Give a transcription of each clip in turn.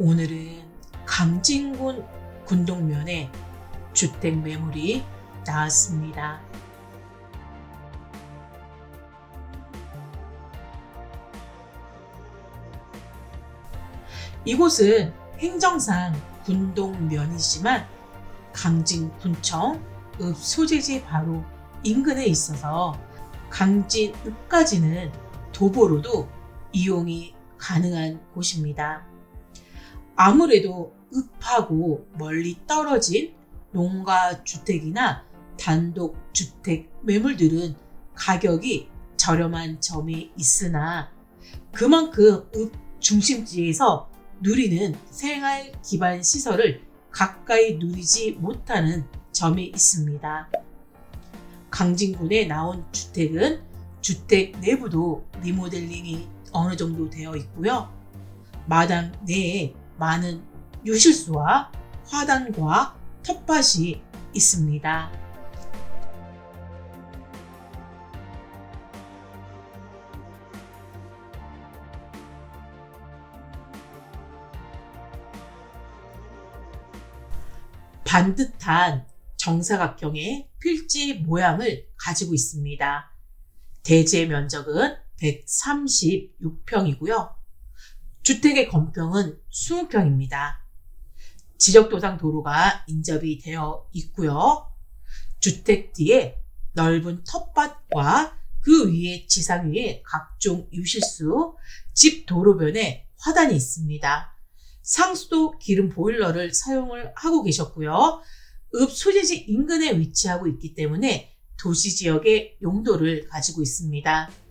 오늘은 강진군 군동면에 주택 매물이 나왔습니다. 이곳은 행정상 군동면이지만 강진군청 읍소재지 바로 인근에 있어서 강진읍까지는 도보로도 이용이 가능한 곳입니다. 아무래도 읍하고 멀리 떨어진 농가 주택이나 단독 주택 매물들은 가격이 저렴한 점이 있으나 그만큼 읍 중심지에서 누리는 생활 기반 시설을 가까이 누리지 못하는 점이 있습니다. 강진군에 나온 주택은 주택 내부도 리모델링이 어느 정도 되어 있고요. 마당 내에 많은 유실수와 화단과 텃밭이 있습니다. 반듯한 정사각형의 필지 모양을 가지고 있습니다. 대지 면적은 136평이고요. 주택의 건평은 20평입니다. 지적도상 도로가 인접이 되어 있고요. 주택 뒤에 넓은 텃밭과 그 위에 지상 위에 각종 유실수, 집 도로변에 화단이 있습니다. 상수도 기름 보일러를 사용을 하고 계셨고요. 읍 소재지 인근에 위치하고 있기 때문에 도시 지역의 용도를 가지고 있습니다.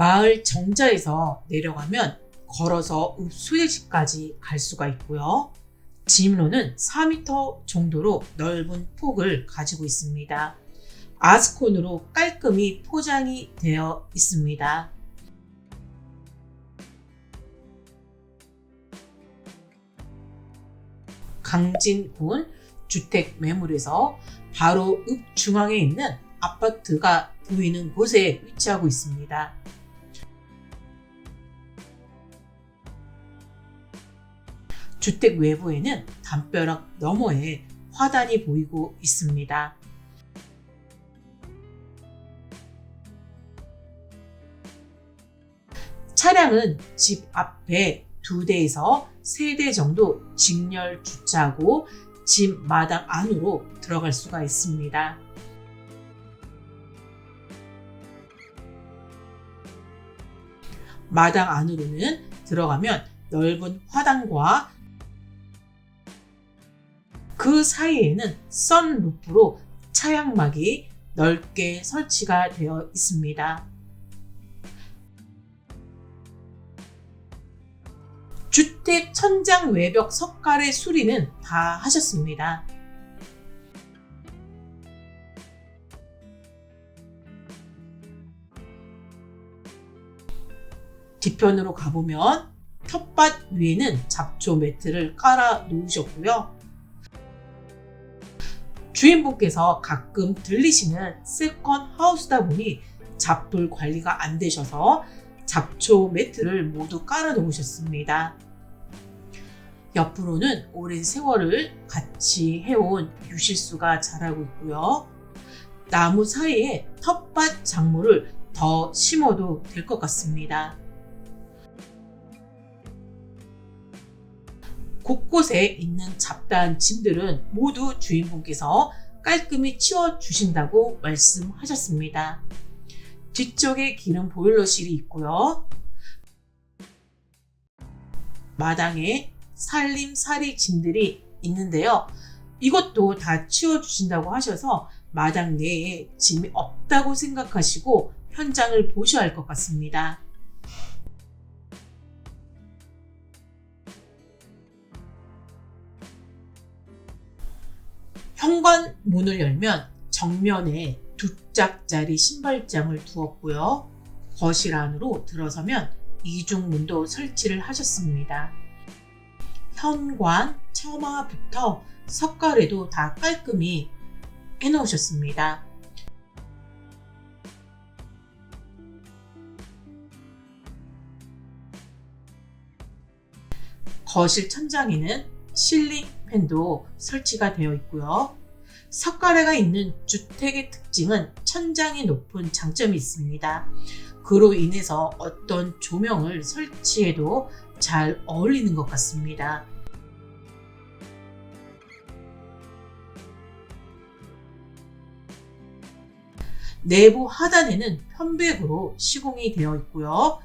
마을 정자에서 내려가면 걸어서 읍 소재지까지 갈 수가 있고요. 진로는 4m 정도로 넓은 폭을 가지고 있습니다. 아스콘으로 깔끔히 포장이 되어 있습니다. 강진군 주택 매물에서 바로 읍 중앙에 있는 아파트가 보이는 곳에 위치하고 있습니다. 주택 외부에는 담벼락 너머에 화단이 보이고 있습니다. 차량은 집 앞에 두 대에서 세 대 정도 직렬 주차하고 집 마당 안으로 들어갈 수가 있습니다. 마당 안으로는 들어가면 넓은 화단과 그 사이에는 썬루프로 차양막이 넓게 설치가 되어 있습니다. 주택 천장 외벽 석가래 수리는 다 하셨습니다. 뒤편으로 가보면 텃밭 위에는 잡초 매트를 깔아 놓으셨고요. 주인분께서 가끔 들리시는 세컨 하우스다 보니 잡풀 관리가 안 되셔서 잡초 매트를 모두 깔아 놓으셨습니다. 옆으로는 오랜 세월을 같이 해온 유실수가 자라고 있고요. 나무 사이에 텃밭 작물을 더 심어도 될 것 같습니다. 곳곳에 있는 잡다한 짐들은 모두 주인분께서 깔끔히 치워주신다고 말씀하셨습니다. 뒤쪽에 기름 보일러실이 있고요. 마당에 살림살이 짐들이 있는데요. 이것도 다 치워주신다고 하셔서 마당 내에 짐이 없다고 생각하시고 현장을 보셔야 할 것 같습니다. 현관 문을 열면 정면에 두 짝짜리 신발장을 두었고요. 거실 안으로 들어서면 이중문도 설치를 하셨습니다. 현관, 처마부터 석가래도 다 깔끔히 해놓으셨습니다. 거실 천장에는 실링 팬도 설치가 되어 있고요. 석가래가 있는 주택의 특징은 천장이 높은 장점이 있습니다. 그로 인해서 어떤 조명을 설치해도 잘 어울리는 것 같습니다. 내부 하단에는 편백으로 시공이 되어 있고요.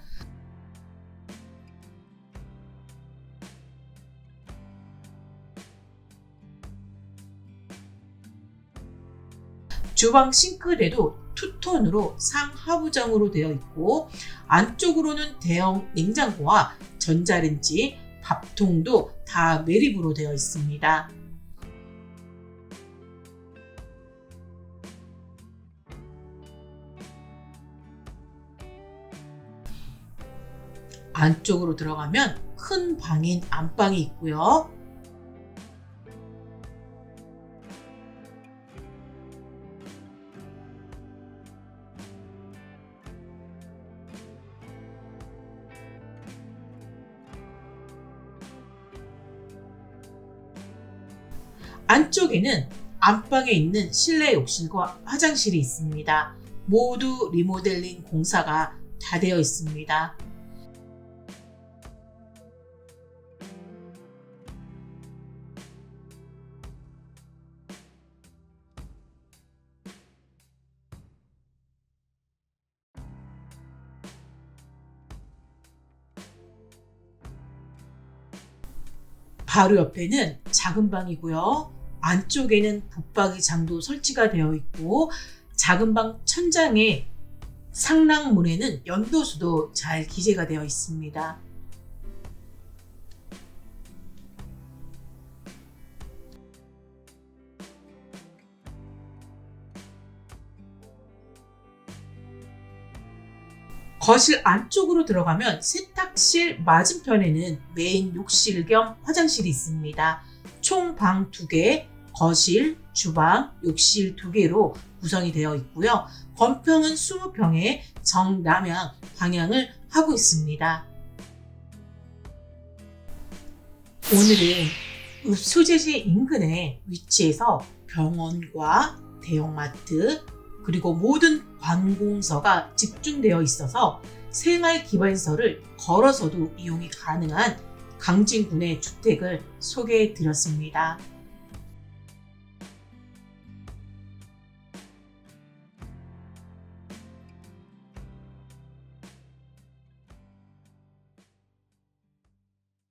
주방 싱크대도 투톤으로 상하부장으로 되어 있고 안쪽으로는 대형 냉장고와 전자레인지, 밥통도 다 매립으로 되어 있습니다. 안쪽으로 들어가면 큰 방인 안방이 있고요. 안쪽에는 안방에 있는 실내 욕실과 화장실이 있습니다. 모두 리모델링 공사가 다 되어 있습니다. 바로 옆에는 작은 방이고요. 안쪽에는 붙박이 장도 설치가 되어 있고 작은 방 천장에 상랑문에는 연도수도 잘 기재가 되어 있습니다. 거실 안쪽으로 들어가면 세탁실 맞은편에는 메인 욕실 겸 화장실이 있습니다. 총 방 2개, 거실, 주방, 욕실 2개로 구성이 되어 있고요. 건평은 20평에 정남향 방향을 하고 있습니다. 오늘은 소재지 인근에 위치해서 병원과 대형마트 그리고 모든 관공서가 집중되어 있어서 생활 기반시설을 걸어서도 이용이 가능한 강진군의 주택을 소개해 드렸습니다.